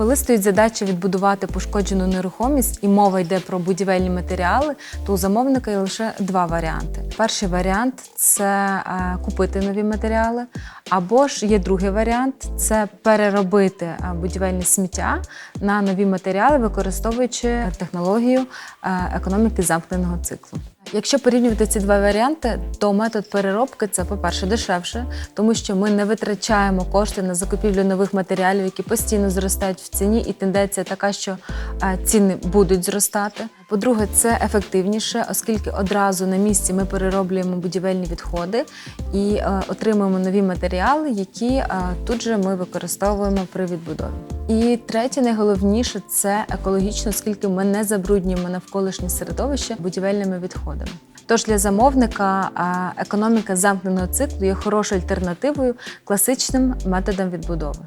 Коли стоїть задача відбудувати пошкоджену нерухомість і мова йде про будівельні матеріали, то у замовника є лише два варіанти. Перший варіант це е, купити нові матеріали, або ж є другий варіант це переробити е, будівельне сміття на нові матеріали, використовуючи технологію е, економіки замкненого циклу. Якщо порівнювати ці два варіанти, то метод переробки це, по-перше, дешевше, тому що ми не витрачаємо кошти на закупівлю нових матеріалів, які постійно зростають в ціні, і тенденція така, що е, ціни будуть зростати. По-друге, це ефективніше, оскільки одразу на місці ми перероблюємо будівельні відходи і е, отримуємо нові матеріали, які е, тут же ми використовуємо при відбудові. І третє, найголовніше це екологічно, оскільки ми не забруднюємо навколишнє середовище будівельними відходами. Тож для замовника економіка замкненого циклу є хорошою альтернативою класичним методам відбудови.